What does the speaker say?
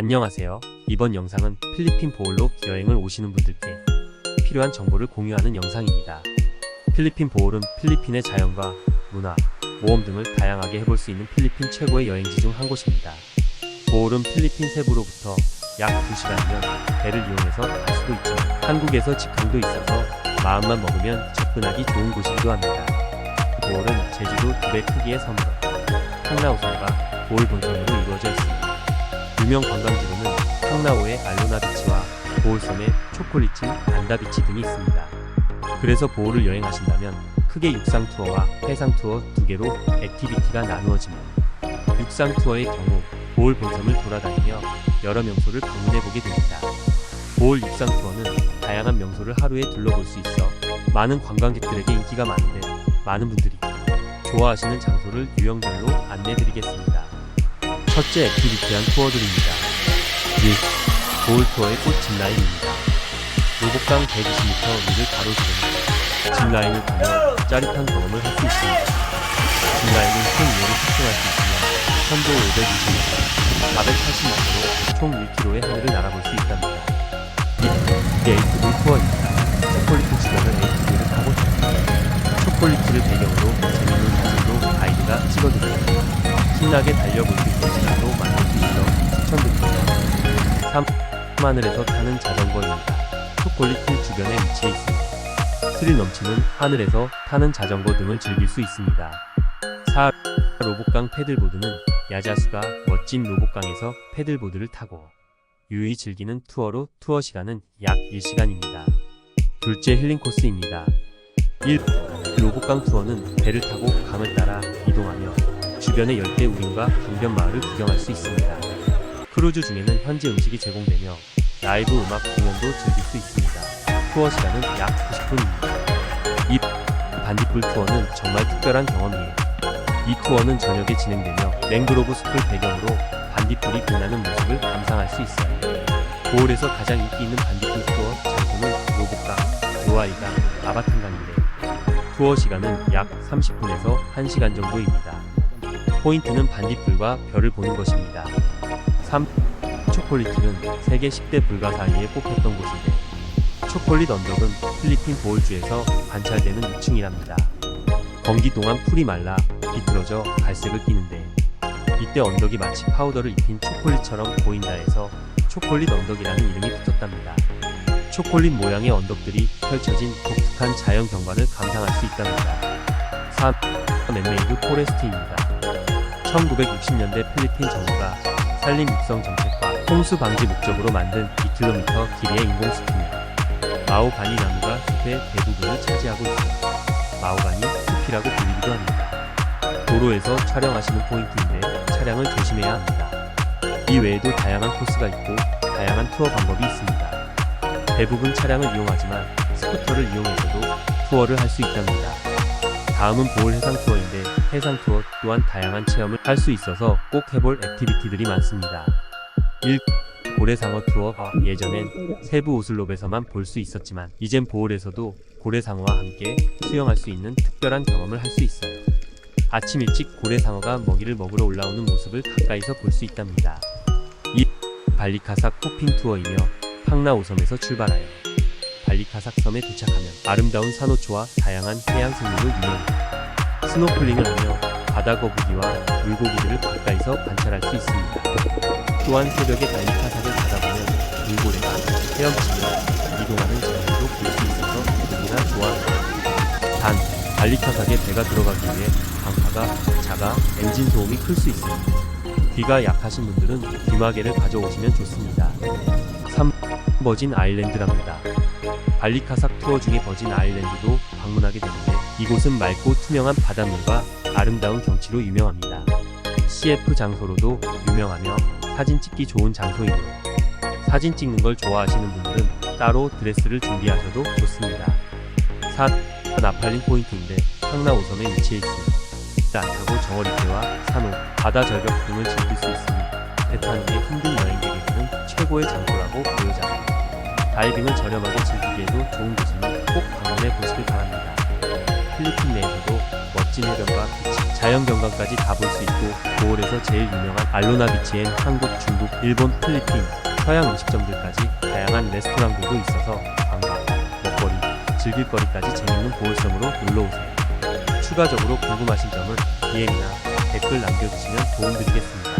안녕하세요. 이번 영상은 필리핀 보홀로 여행을 오시는 분들께 필요한 정보를 공유하는 영상입니다. 필리핀 보홀은 필리핀의 자연과 문화, 모험 등을 다양하게 해볼 수 있는 필리핀 최고의 여행지 중 한 곳입니다. 보홀은 필리핀 세부로부터 약 2시간이면 배를 이용해서 갈 수도 있죠. 한국에서 직항도 있어서 마음만 먹으면 접근하기 좋은 곳이기도 합니다. 보홀은 제주도 두 배 크기의 섬으로 항라우선과 보홀 본선으로 이루어져 있습니다. 유명 관광지로는 항라오의 알로나 비치와 보홀섬의 초콜릿집 안다 비치 등이 있습니다. 그래서 보홀을 여행하신다면 크게 육상 투어와 해상 투어 두 개로 액티비티가 나누어집니다. 육상 투어의 경우 보홀 본섬을 돌아다니며 여러 명소를 방문해 보게 됩니다. 보홀 육상 투어는 다양한 명소를 하루에 둘러볼 수 있어 많은 관광객들에게 인기가 많은데 많은 분들이 좋아하시는 장소를 유형별로 안내 드리겠습니다. 첫째 액티비티한 투어들입니다. 1. 보울 투어의 꽃 짚라인입니다. 로복강 120m 위를 가로지르는 짚라인을 타며 짜릿한 경험을 할 수 있습니다. 짚라인은 큰 위험을 측정할 수 있으며 선도 520m, 480m로 총 1km의 하늘을 날아볼 수 있답니다. 2. 게이트볼 투어입니다. 초콜릿 주변을 ATV를 타고. 초콜릿을 배경으로 재밌는 사진도 가이드가 찍어드립니다. 신나게 달려볼 수 있는 시간도 만들 수 있어 추천드립니다. 3. 하늘에서 타는 자전거입니다. 초콜릿 힐 주변에 위치해 있습니다. 스릴 넘치는 하늘에서 타는 자전거 등을 즐길 수 있습니다. 4. 로봇강 패들보드는 야자수가 멋진 로봇강에서 패들보드를 타고 유유히 즐기는 투어로 투어 시간은 약 1시간입니다. 둘째 힐링 코스입니다. 1. 로봇강 투어는 배를 타고 강을 따라 이동하며 주변의 열대 우림과 강변 마을을 구경할 수 있습니다. 크루즈 중에는 현지 음식이 제공되며 라이브 음악 공연도 즐길 수 있습니다. 투어 시간은 약 90분입니다. 2. 반딧불 투어는 정말 특별한 경험이에요. 이 투어는 저녁에 진행되며 맹그로브 숲을 배경으로 반딧불이 빛나는 모습을 감상할 수 있어요. 보홀에서 가장 인기 있는 반딧불 투어 장소는 로봇강, 로아이강, 아바탄강인데 투어 시간은 약 30분에서 1시간 정도입니다. 포인트는 반딧불과 별을 보는 것입니다. 3. 초콜릿은 세계 10대 불가 사이에 뽑혔던 곳인데 초콜릿 언덕은 필리핀 보홀주에서 관찰되는 2층이랍니다. 건기 동안 풀이 말라 비틀어져 갈색을 띠는데 이때 언덕이 마치 파우더를 입힌 초콜릿처럼 보인다 해서 초콜릿 언덕이라는 이름이 붙었답니다. 초콜릿 모양의 언덕들이 펼쳐진 독특한 자연 경관을 감상할 수 있답니다. 3. 맨메이드 포레스트입니다. 1960년대 필리핀 정부가 산림 육성 정책과 홍수 방지 목적으로 만든 2km 길이의 인공 숲입니다. 마오가니 나무가 숲의 대부분을 차지하고 있습니다. 마오가니 숲이라고 불리기도 합니다. 도로에서 촬영하시는 포인트인데 차량을 조심해야 합니다. 이 외에도 다양한 코스가 있고 다양한 투어 방법이 있습니다. 대부분 차량을 이용하지만 스쿠터를 이용해서도 투어를 할 수 있답니다. 다음은 보홀 해상 투어인데 해상 투어 또한 다양한 체험을 할 수 있어서 꼭 해볼 액티비티들이 많습니다. 1. 고래상어 투어 예전엔 세부 오슬롭에서만 볼 수 있었지만 이젠 보홀에서도 고래상어와 함께 수영할 수 있는 특별한 경험을 할 수 있어요. 아침 일찍 고래상어가 먹이를 먹으러 올라오는 모습을 가까이서 볼 수 있답니다. 2. 발리카삭 호핑 투어이며 팡나오섬에서 출발하여 발리카삭 섬에 도착하면 아름다운 산호초와 다양한 해양 생물로 유명합니다. 스노클링을 하며 바다 거북이와 물고기들을 가까이서 관찰할 수 있습니다. 또한 새벽에 발리카삭을 가다 보면 돌고래가 헤엄치며 이동하는 장면도 볼 수 있어서 누구나 좋아합니다. 단, 발리카삭에 배가 들어가기 위해 방파가 작아 엔진 소음이 클 수 있습니다. 귀가 약하신 분들은 귀마개를 가져오시면 좋습니다. 3. 버진 아일랜드랍니다. 발리카삭 투어 중에 버진 아일랜드도 방문하게 되는데 이곳은 맑고 투명한 바닷물과 아름다운 경치로 유명합니다. CF 장소로도 유명하며 사진 찍기 좋은 장소이므로 사진 찍는 걸 좋아하시는 분들은 따로 드레스를 준비하셔도 좋습니다. 4. 나팔린 포인트인데 항나 5섬에 위치해 있습니다. 안 타고 정어리대와 산호, 바다 절벽 등을 즐길 수 있으니 게 힘든 여행객에게는 최고의 장소라고 보여집니다. 다이빙을 저렴하게 즐기기에도 좋은 곳이니 꼭 방문해 보시길 바랍니다. 필리핀 내에서도 멋진 해변과 비치, 자연경관까지 다 볼 수 있고 보홀에서 제일 유명한 알로나 비치엔 한국, 중국, 일본, 필리핀, 서양 음식점들까지 다양한 레스토랑들도 있어서 관광, 먹거리, 즐길거리까지 재밌는 보홀섬으로 놀러오세요. 추가적으로 궁금하신 점은 DM이나 댓글 남겨주시면 도움드리겠습니다.